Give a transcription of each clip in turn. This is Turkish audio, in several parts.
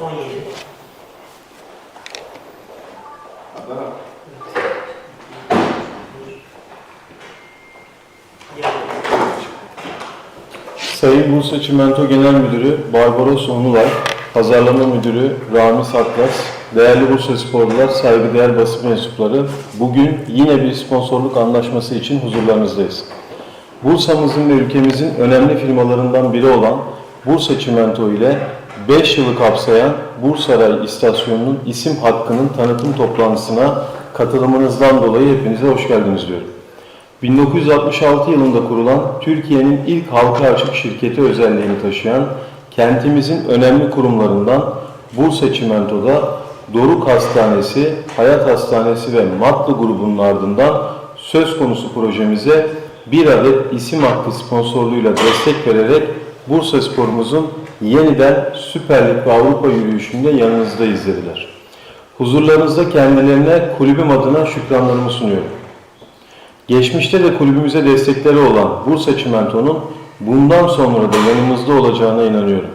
17. Sayın Bursa Çimento Genel Müdürü Barbaros Onulay, Pazarlama Müdürü Ramiz Atlas, değerli Bursa sporlular, saygıdeğer basın mensupları, bugün yine bir sponsorluk anlaşması için huzurlarınızdayız. Bursa'mızın ve ülkemizin önemli firmalarından biri olan Bursa Çimento ile 5 yılı kapsayan Bursaray İstasyonu'nun isim hakkının tanıtım toplantısına katılımınızdan dolayı hepinize hoş geldiniz diyorum. 1966 yılında kurulan Türkiye'nin ilk halka açık şirketi özelliğini taşıyan kentimizin önemli kurumlarından Bursa Çimento'da Doruk Hastanesi, Hayat Hastanesi ve Matlı grubunun ardından söz konusu projemize bir adet isim hakkı sponsorluğuyla destek vererek Bursa sporumuzun yeniden Süper Lig ve Avrupa yürüyüşünde yanınızdayız dediler. Huzurlarınızda kendilerine kulübüm adına şükranlarımı sunuyorum. Geçmişte de kulübümüze destekleri olan Bursa Çimento'nun bundan sonra da yanımızda olacağına inanıyorum.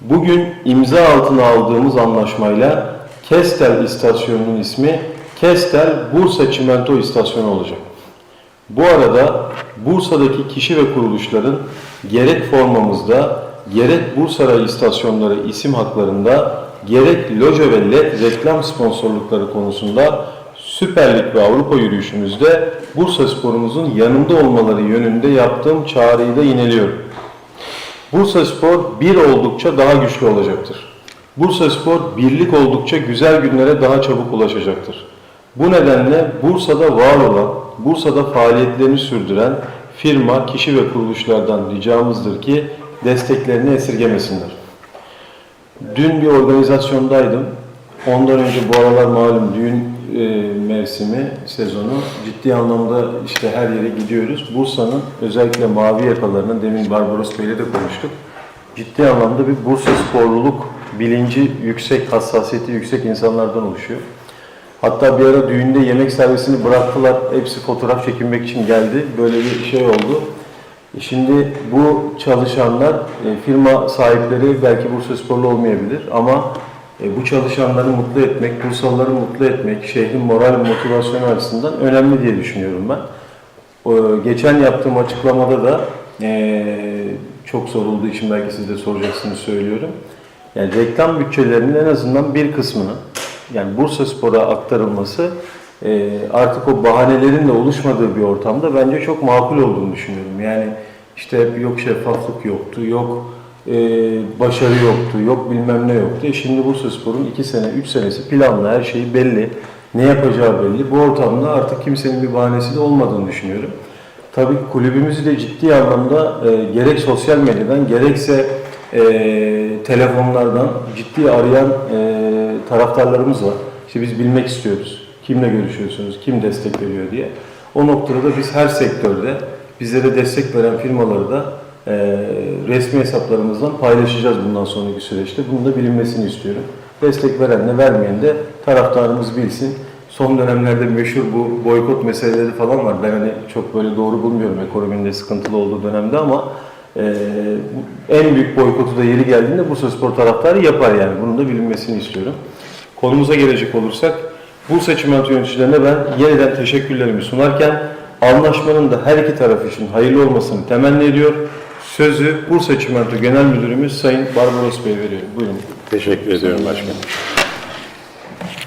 Bugün imza altına aldığımız anlaşmayla Kestel İstasyonu'nun ismi Kestel Bursa Çimento İstasyonu olacak. Bu arada Bursa'daki kişi ve kuruluşların gerek formamızda, gerek Bursaray istasyonları isim haklarında, gerek loja ve led reklam sponsorlukları konusunda Süper Lig ve Avrupa yürüyüşümüzde Bursa sporumuzun yanında olmaları yönünde yaptığım çağrıyı da yineliyorum. Bursa Spor bir oldukça daha güçlü olacaktır. Bursa Spor birlik oldukça güzel günlere daha çabuk ulaşacaktır. Bu nedenle Bursa'da var olan, Bursa'da faaliyetlerini sürdüren firma, kişi ve kuruluşlardan ricamızdır ki desteklerini esirgemesinler. Dün bir organizasyondaydım. Ondan önce bu aralar malum düğün e, mevsimi, sezonu. Ciddi anlamda işte her yere gidiyoruz. Bursa'nın özellikle mavi yakalarının, demin Barbaros Bey'le de konuştuk. Ciddi anlamda bir Bursa sporluluk bilinci yüksek, hassasiyeti yüksek insanlardan oluşuyor. Hatta bir ara düğünde yemek servisini bıraktılar. Hepsi fotoğraf çekinmek için geldi. Böyle bir şey oldu. Şimdi bu çalışanlar, e, firma sahipleri belki Bursa sporlu olmayabilir ama e, bu çalışanları mutlu etmek, Bursalıları mutlu etmek, şehrin moral ve motivasyonu açısından önemli diye düşünüyorum ben. Geçen yaptığım açıklamada da e, çok sorulduğu için belki siz de soracaksınız söylüyorum. Yani reklam bütçelerinin en azından bir kısmını yani Bursa Spor'a aktarılması e, artık o bahanelerin de oluşmadığı bir ortamda bence çok makul olduğunu düşünüyorum. Yani işte yok şeffaflık yoktu, yok e, başarı yoktu, yok bilmem ne yoktu. E şimdi Bursa Spor'un 2 sene, 3 senesi planlı, her şeyi belli, ne yapacağı belli. Bu ortamda artık kimsenin bir bahanesi de olmadığını düşünüyorum. Tabii kulübümüzü de ciddi anlamda e, gerek sosyal medyadan gerekse e, telefonlardan ciddi arayan e, taraftarlarımız var. İşte biz bilmek istiyoruz. Kimle görüşüyorsunuz, kim destek veriyor diye. O noktada da biz her sektörde bizlere destek veren firmaları da e, resmi hesaplarımızdan paylaşacağız bundan sonraki süreçte. Bunun da bilinmesini istiyorum. Destek verenle vermeyen de taraftarımız bilsin. Son dönemlerde meşhur bu boykot meseleleri falan var. Ben hani çok böyle doğru bulmuyorum ekonominin de sıkıntılı olduğu dönemde ama e, en büyük boykotu da yeri geldiğinde Bursa Spor taraftarı yapar yani. Bunun da bilinmesini istiyorum. Konumuza gelecek olursak Bursa Çimento yöneticilerine ben yeniden teşekkürlerimi sunarken anlaşmanın da her iki taraf için hayırlı olmasını temenni ediyor. Sözü Bursa Çimento Genel Müdürümüz Sayın Barbaros Bey veriyor. Buyurun. Teşekkür ediyorum başkanım.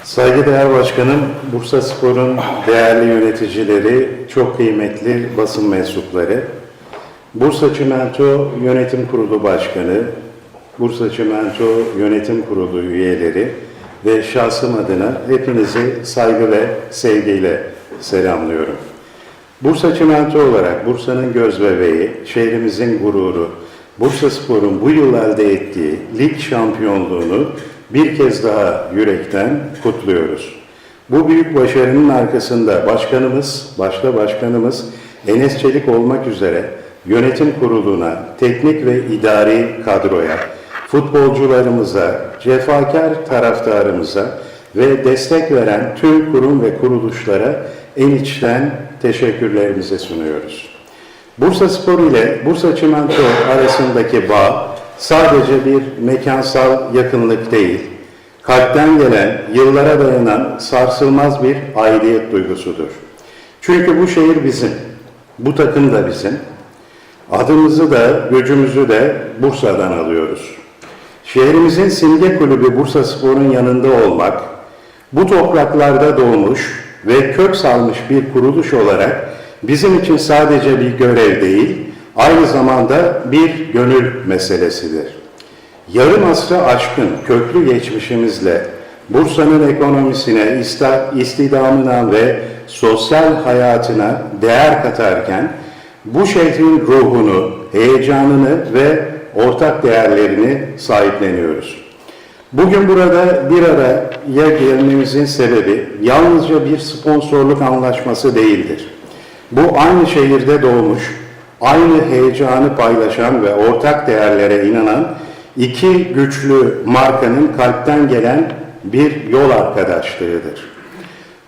Saygıdeğer başkanım, Bursa Spor'un değerli yöneticileri, çok kıymetli basın mensupları, Bursa Çimento Yönetim Kurulu Başkanı, Bursa Çimento Yönetim Kurulu üyeleri ve şahsım adına hepinizi saygı ve sevgiyle selamlıyorum. Bursa Çimento olarak Bursa'nın göz bebeği, şehrimizin gururu, Bursa Spor'un bu yıl elde ettiği lig şampiyonluğunu bir kez daha yürekten kutluyoruz. Bu büyük başarının arkasında başkanımız, başta başkanımız Enes Çelik olmak üzere yönetim kuruluna, teknik ve idari kadroya, futbolcularımıza, cefakar taraftarımıza ve destek veren tüm kurum ve kuruluşlara en içten teşekkürlerimizi sunuyoruz. Bursa Spor ile Bursa Çimento arasındaki bağ sadece bir mekansal yakınlık değil, kalpten gelen, yıllara dayanan sarsılmaz bir aidiyet duygusudur. Çünkü bu şehir bizim, bu takım da bizim. Adımızı da, gücümüzü de Bursa'dan alıyoruz. Şehrimizin simge kulübü Bursa Spor'un yanında olmak, bu topraklarda doğmuş ve kök salmış bir kuruluş olarak bizim için sadece bir görev değil, aynı zamanda bir gönül meselesidir. Yarım asrı aşkın köklü geçmişimizle Bursa'nın ekonomisine, istidamına ve sosyal hayatına değer katarken bu şehrin ruhunu, heyecanını ve ortak değerlerini sahipleniyoruz. Bugün burada bir araya gelmemizin sebebi yalnızca bir sponsorluk anlaşması değildir. Bu aynı şehirde doğmuş, aynı heyecanı paylaşan ve ortak değerlere inanan iki güçlü markanın kalpten gelen bir yol arkadaşlığıdır.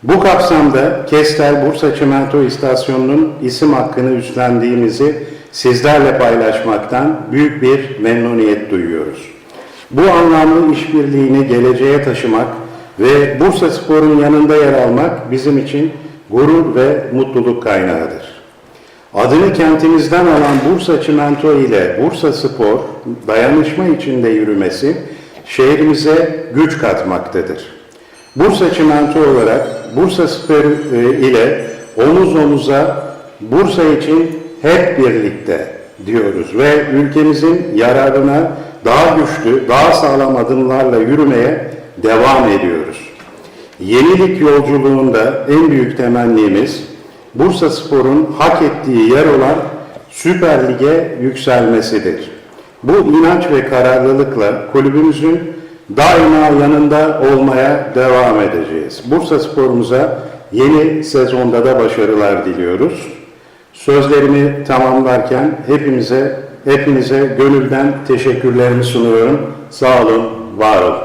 Bu kapsamda Kestel Bursa Çimento İstasyonu'nun isim hakkını üstlendiğimizi sizlerle paylaşmaktan büyük bir memnuniyet duyuyoruz. Bu anlamlı işbirliğini geleceğe taşımak ve Bursa Spor'un yanında yer almak bizim için gurur ve mutluluk kaynağıdır. Adını kentimizden alan Bursa Çimento ile Bursa Spor dayanışma içinde yürümesi şehrimize güç katmaktadır. Bursa Çimento olarak Bursa Spor e, ile omuz omuza Bursa için hep birlikte diyoruz ve ülkemizin yararına daha güçlü, daha sağlam adımlarla yürümeye devam ediyoruz. Yenilik yolculuğunda en büyük temennimiz Bursa Spor'un hak ettiği yer olan Süper Lig'e yükselmesidir. Bu inanç ve kararlılıkla kulübümüzün daima yanında olmaya devam edeceğiz. Bursa Spor'umuza yeni sezonda da başarılar diliyoruz. Sözlerimi tamamlarken hepimize hepinize gönülden teşekkürlerimi sunuyorum. Sağ olun, var olun.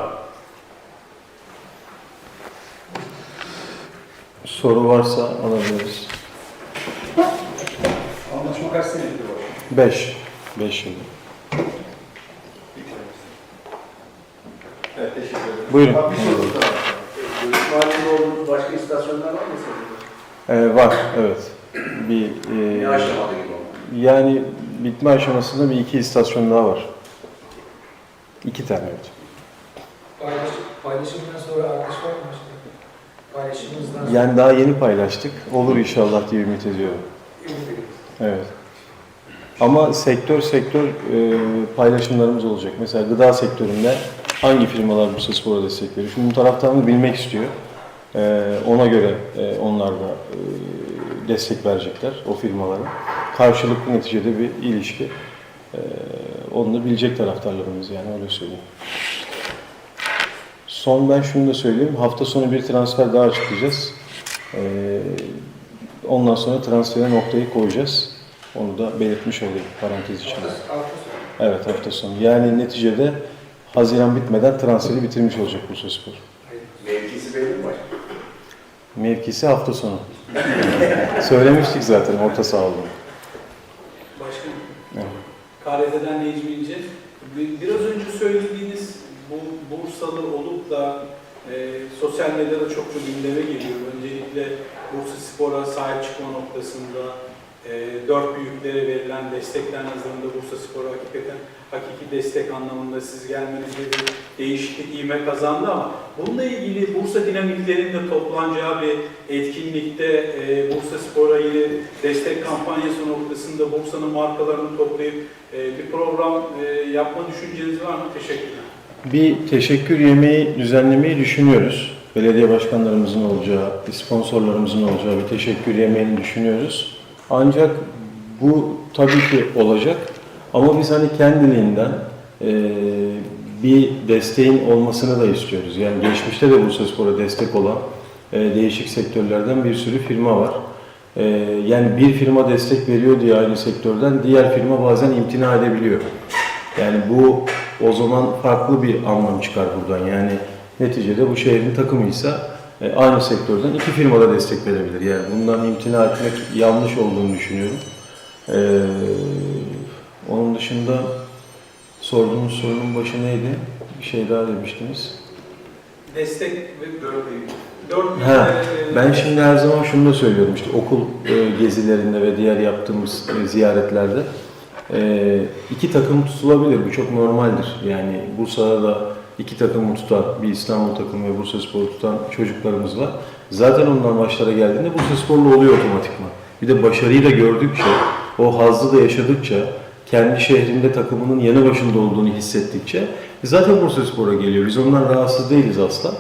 Soru varsa alabiliriz. Anlaşma kaç senedir var? 5. 5 yıl. Evet, teşekkür ederim. Buyurun. Abi bir soru daha. Görüşme halinde olduğunuz başka istasyonlar var mı? Ee, var, evet. Bir, e, aşamada gibi yani bitme aşamasında bir iki istasyon daha var. İki tane evet. Paylaş, paylaşımdan sonra artış var mı başka? Paylaşımımızdan sonra Yani daha yeni paylaştık. Olur inşallah diye ümit ediyorum. Evet. Ama sektör sektör e, paylaşımlarımız olacak. Mesela gıda sektöründe hangi firmalar Bursa Spor'a destek veriyor? Şimdi bu taraftarını bilmek istiyor. E, ona göre e, onlar da e, destek verecekler o firmalara. Karşılıklı neticede bir ilişki. E, onu da bilecek taraftarlarımız yani öyle söyleyeyim. Son ben şunu da söyleyeyim. Hafta sonu bir transfer daha açıklayacağız. E, ondan sonra transfere noktayı koyacağız. Onu da belirtmiş olayım parantez içinde. Evet hafta sonu. Yani neticede Haziran bitmeden transferi bitirmiş olacak Bursa Spor. Mevkisi belli mi var? Mevkisi hafta sonu. Söylemiştik zaten orta saha olduğunu. Başkanım, Evet. KRT'den Necmi İnce. Biraz önce söylediğiniz bu Bursalı olup da e, sosyal medyada çokça gündeme geliyor. Öncelikle Bursa Spor'a sahip çıkma noktasında e, dört büyüklere verilen destekler nazarında Bursa Spor'a hakikaten hakiki destek anlamında siz gelmenizde bir değişiklik ivme kazandı ama bununla ilgili Bursa dinamiklerinde toplanacağı bir etkinlikte e, Bursa Spor'a yine destek kampanyası noktasında Bursa'nın markalarını toplayıp e, bir program e, yapma düşünceniz var mı? Teşekkürler. Bir teşekkür yemeği düzenlemeyi düşünüyoruz. Belediye başkanlarımızın olacağı, sponsorlarımızın olacağı bir teşekkür yemeğini düşünüyoruz. Ancak bu tabii ki olacak. Ama biz hani kendiliğinden eee, bir desteğin olmasını da istiyoruz. Yani geçmişte de Bursa Spor'a destek olan eee, değişik sektörlerden bir sürü firma var. Eee, yani bir firma destek veriyor diye aynı sektörden diğer firma bazen imtina edebiliyor. Yani bu o zaman farklı bir anlam çıkar buradan. Yani neticede bu şehrin takımıysa e, aynı sektörden iki firma da destek verebilir. Yani bundan imtina etmek yanlış olduğunu düşünüyorum. Ee, onun dışında Sorduğunuz sorunun başı neydi? Bir şey daha demiştiniz. Destek ve 4 bin Ha, Ben şimdi her zaman şunu da söylüyorum işte okul e, gezilerinde ve diğer yaptığımız e, ziyaretlerde e, iki takım tutulabilir. Bu çok normaldir. Yani Bursa'da da iki takımı tutan, bir İstanbul takımı ve Bursa Spor tutan çocuklarımız var. Zaten onlar maçlara geldiğinde Bursa Sporlu oluyor otomatikman. Bir de başarıyı da gördükçe, o hazzı da yaşadıkça, kendi şehrinde takımının yanı başında olduğunu hissettikçe zaten Bursa Spor'a geliyor. Biz ondan rahatsız değiliz asla.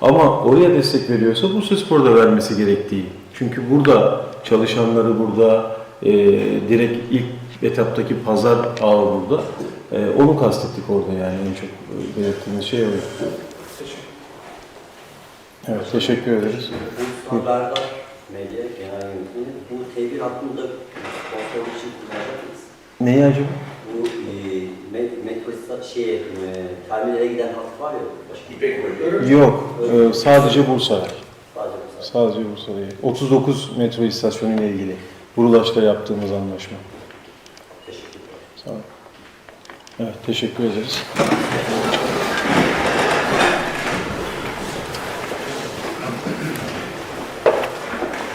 Ama oraya destek veriyorsa Bursa Spor da vermesi gerektiği. Çünkü burada çalışanları burada, e, direkt ilk etaptaki pazar ağı burada. E, onu kastettik orada yani en çok e, belirttiğimiz şey o. Evet, teşekkür ederiz. Bu haberdar medya genel yönetmeni bu tevhid hakkında sponsor için kullanacak mıyız? Neyi acaba? Bu e, met, metro şey, e, terminale giden hat var ya başka. İpek Hoca. Yok, e, sadece Bursa. Sadece bu sadece. Sadece Bursa değil. 39 metro istasyonu ile ilgili. Burulaş'ta yaptığımız anlaşma. Teşekkür ederim. Sağ olun. Evet, teşekkür ederiz.